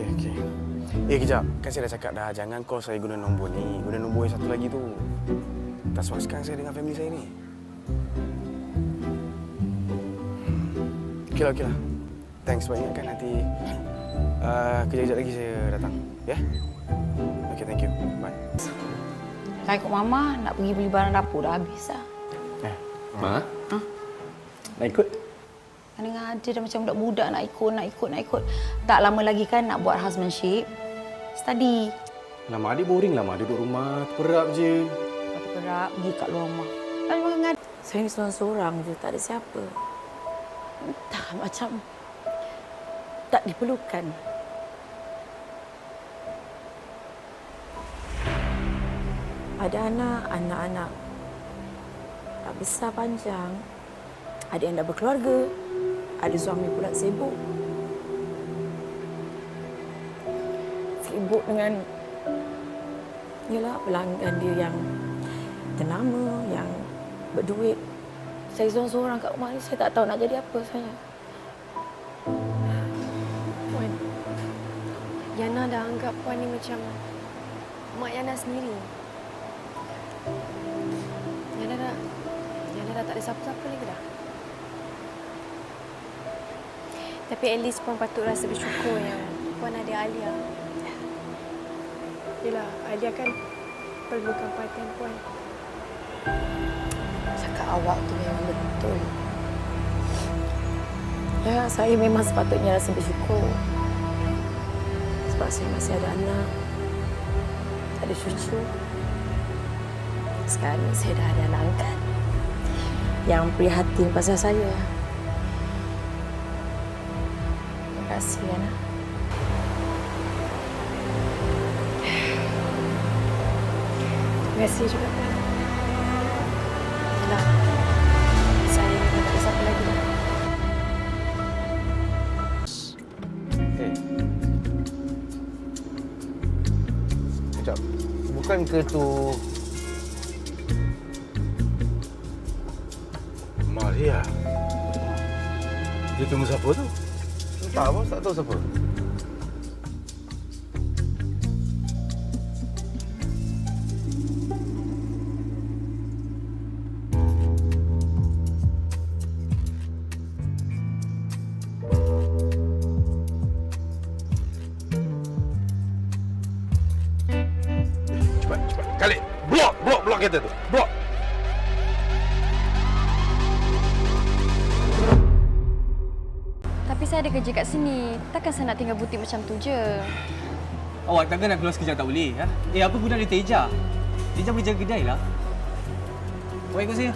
Okey, okey. Eh, kejap. Kan saya dah cakap dah, jangan call saya guna nombor ni. Guna nombor yang satu lagi tu. Tak sebab sekarang saya dengan family saya ni. Hmm. Okeylah, okeylah. Thanks banyak kan nanti. Uh, kejap-kejap lagi saya datang. Ya? Yeah? Okey, thank you. Bye. Saya ikut Mama nak pergi beli barang dapur dah habis lah. Eh, Ma? Nak ikut? Kadang ada dah macam budak-budak nak ikut, nak ikut, nak ikut. Tak lama lagi kan nak buat husbandship. Study. lama adik boring lah, Mak. Duduk rumah, terperap je. Lepas perak, pergi kat luar rumah. Lalu makan dengan Saya ni seorang-seorang je, tak ada siapa. tak macam Tak diperlukan. Ada anak, anak-anak tak besar panjang. Ada yang dah berkeluarga. Ada suami pula sibuk. Sibuk dengan Yalah, pelanggan dia yang ternama, yang berduit. Saya seorang-seorang kat rumah ni, saya tak tahu nak jadi apa saya. Puan, Yana dah anggap Puan ni macam mak Yana sendiri. Yana dah, Yana dah tak ada siapa-siapa lagi dah. Tapi at least Puan patut rasa bersyukur yang Puan ada Alia. Yelah, Alia kan perlukan perhatian Puan. Cakap awak tu memang betul. Ya, saya memang sepatutnya rasa bersyukur. Sebab saya masih ada anak. Ada cucu. Sekarang ni saya dah ada anak angkat. Yang prihatin pasal saya. Terima kasih juga saya lagi dah. Eh. Sekejap. Bukan ke tu... Maria. Dia tunggu siapa tu? Tak, bos tak tahu siapa. Cepat, cepat. Khalid, blok, blok, blok kereta tu. Blok. Saya ada kerja kat sini. Takkan saya nak tinggal butik macam tu je. Awak takkan nak keluar sekejap tak boleh? Ha? Eh, apa guna dia Teja? Teja boleh jaga kedai lah. Awak ikut saya.